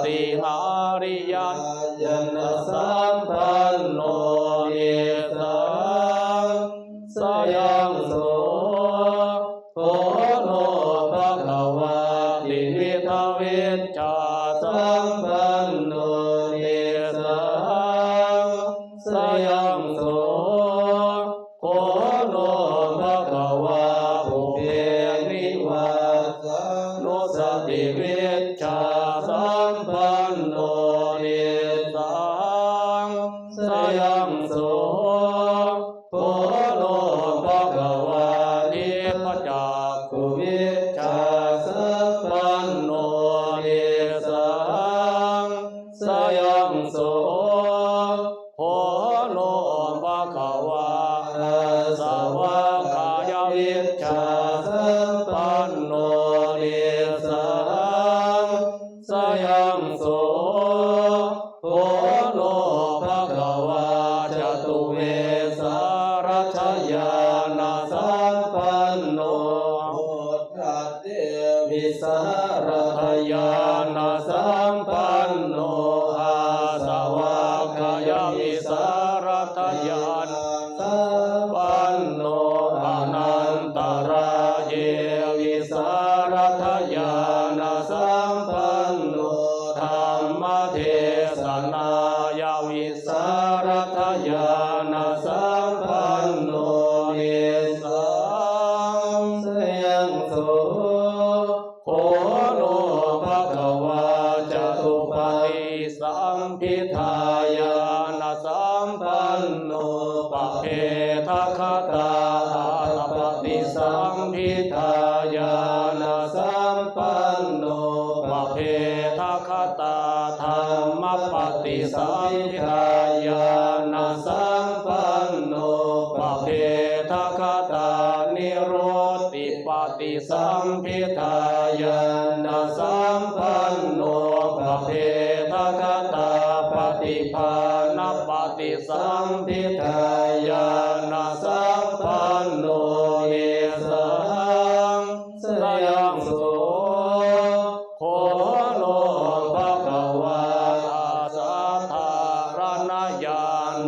হাতে হারিয়ান 加油！ สารทยานาสัมปันโนอาสวะขยมิสารทยานสัมปันโนอนันตรายวิสารทยานาสั ปะเปทะคตาตปฏิสัมพิทายานสัมปันโนปะเปทะคตาธรรมปฏิสัมพิทา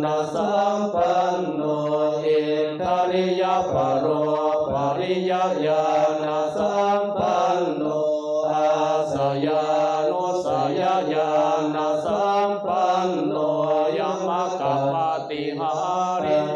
นัสัมปันโนอินตริยปโรปริยญาณสัมปันโนอาสยานุสยญาณสัมปันโนยมกปติหาริ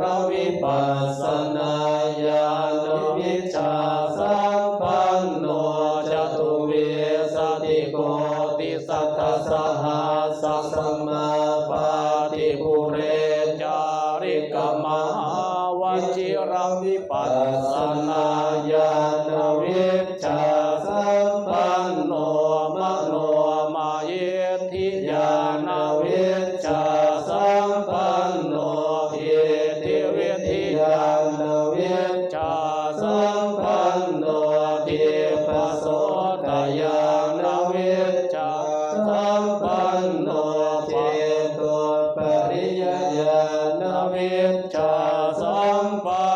รวิปัสสนาญาณวิชาสัมปันโนจตุเวสติโกติสัตสหัสสมาปาติภูเรจาริกมหาวชิรวิปัสสนา วิชชาสังปา